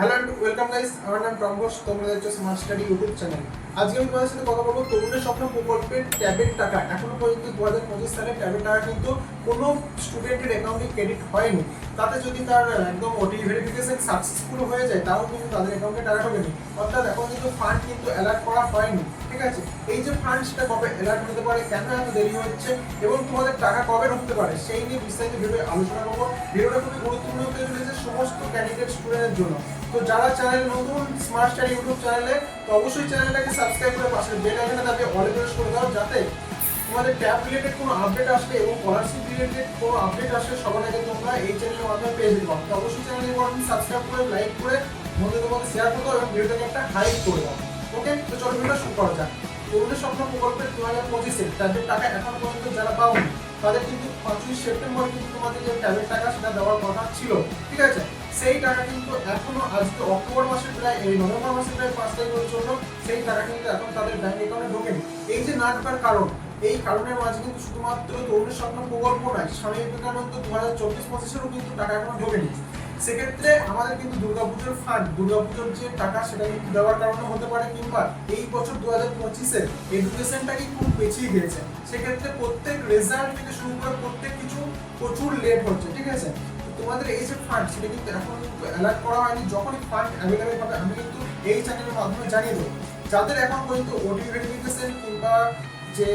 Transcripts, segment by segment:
Hello and welcome guys আমার নাম Tom Ghosh তোমরা দেখছ স্মার্ট স্টাডি ইউটিউব চ্যানেল আজকে আমি তোমাদের সাথে কথা বলব তরুণের স্বপ্ন প্রকল্পের ট্যাবের টাকা। এখনও পর্যন্ত দু হাজার পঁচিশ সালে ট্যাবের টাকা কিন্তু কোনো স্টুডেন্টের অ্যাকাউন্টে ক্রেডিট হয়নি। তাতে যদি তার একদম ওটি ভেরিফিকেশন সাকসেসফুল হয়ে যায়, তাও কিন্তু তাদের অ্যাকাউন্টে টাকা ঢোকেনি অর্থাৎ এখন কিন্তু ফান্ড কিন্তু অ্যালার্ট করা হয়নি, ঠিক আছে? এই যে ফান্ড সেটা কবে অ্যালার্ট হতে পারে, কেন এত দেরি হচ্ছে, এবং তোমাদের টাকা কবে ঢুকতে পারে, সেই নিয়ে বিস্তারিত ভিডিও আলোচনা করব। ভিডিওটা খুবই গুরুত্বপূর্ণ হতে চলেছে সমস্ত ক্যান্ডিডেট স্টুডেন্টের জন্য। তো যারা চ্যানেল নতুন স্মার্ট স্টাডি ইউটিউব চ্যানেলে তো অবশ্যই চ্যানেলটাকে সাবস্ক্রাইব করে পাশে বেল আইকনে দাবিয়ে অলে প্রেস করে দাও যাতে তোমাদের ট্যাব রিলেটেড কোনো আপডেট আসলে এবং স্কলারশিপ রিলেটেড কোনো আপডেট আসলে সবার আগে তোমরা এই চ্যানেলের মাধ্যমে পেয়ে যেতে পারো। তো অবশ্যই বলবেন সাবস্ক্রাইব করে লাইক করে, বন্ধুদের মধ্যে শেয়ার করে দাও এবং ভিডিওটাকে একটা হাইপ করে দাও। ওকে তো চলো ভিডিওটা শুরু করা যাক। তরুণের স্বপ্ন প্রকল্পের দু হাজার পঁচিশে তাদের টাকা এখন পর্যন্ত যারা পাওনি, তাদের কিন্তু পঁচিশ সেপ্টেম্বর কিন্তু তোমাদের যে ট্যাবের টাকা সেটা দেওয়ার কথা ছিল। ঠিক আছে? সেই টাকা কিন্তু এখনও আজকে অক্টোবর মাসে প্রায়, এই নভেম্বর মাসে প্রায় পাঁচ তারিখ চলল, সেই টাকা কিন্তু এখন তাদের ব্যাংক অ্যাকাউন্টে ঢোকেনি। এই যে না ঢোকার কারণ, এই কারণের মাঝে কিন্তু শুধুমাত্র তরুণের স্বপ্ন প্রকল্প নয়, স্বামী বিবেকানন্দ দু হাজার চব্বিশ পঁচিশেরও কিন্তু টাকা এখনও ঢোকেনি। সেক্ষেত্রে আমাদের কিন্তু দুর্গাপুজোর ফান্ড দুর্গাপুজোর যে টাকা, সেটা কিন্তু দেওয়ার কারণে হতে পারে কিংবা এই বছর দু হাজার পঁচিশে এডুকেশনটাকে খুব পেছিয়ে গিয়েছে। সেক্ষেত্রে প্রত্যেক রেজাল্ট থেকে শুরু করে প্রত্যেক কিছু প্রচুর লেট হচ্ছে, ঠিক আছে? তোমাদের এই যে ফান্ড সেটা কিন্তু এখন কিন্তু অ্যালার্ট করা হয়নি। যখনই ফান্ড অ্যাভেলেবেল হবে, আমি কিন্তু এই চ্যানেলের মাধ্যমে জানিয়ে দেবো। যাদের এখন পর্যন্ত ওটি ভেরিফিকেশন কিংবা যে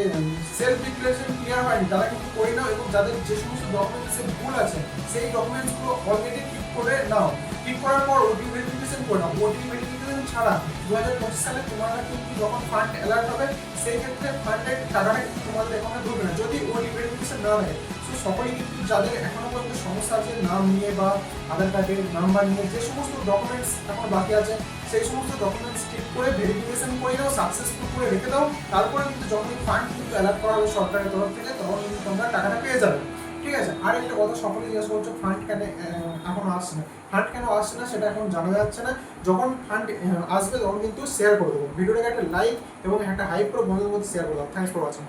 সেলফ ডিক্লারেশন ক্লিয়ার হয়নি, তারা কিন্তু করে নাও এবং যাদের যে সমস্ত ডকুমেন্টসের ভুল আছে, সেই ডকুমেন্টসগুলো অলরেডি ঠিক করে নাও। ঠিক করার পর ওটি ভেরিফিকেশন করে নাও। ওটি ভেরিফিকেশন ছাড়া দু হাজার পঁচিশ সালে তোমরা কিন্তু যখন ফান্ড অ্যালার্ট হবে, সেই ক্ষেত্রে ফান্ডের টাকাটা কিন্তু তোমাদের অ্যাকাউন্টে ঢুকবে না। যদি ওটি ভেরিফিকেশন না হয় তো সকলেই কিন্তু যাদের এখনও আছে, নাম নিয়ে বা আধার কার্ডের নাম্বার নিয়ে যে সমস্ত ডকুমেন্টস এখন বাকি আছে, সেই সমস্ত ডকুমেন্টস ঠিক করে ভেরিফিকেশন করে দাও সাকসেসফুল করে রেখে দাও, তারপরে কিন্তু যখন ফান্ড কিন্তু অ্যালার্ট করা হবে সরকারের তরফ থেকে, তখন কিন্তু তোমরা টাকাটা পেয়ে যাবে। ঠিক আছে? আর একটা কথা সকলে জিজ্ঞাসা করছ ফান্ড কেন এখনও আসছে না? ফান্ড কেন আসছে না সেটা এখন জানা যাচ্ছে না। যখন ফান্ড আসবে তখন কিন্তু শেয়ার করে দেবো। ভিডিওটাকে একটা লাইক এবং একটা হাইপ করে বন্ধুদের মধ্যে শেয়ার করে দাও। Thanks for watching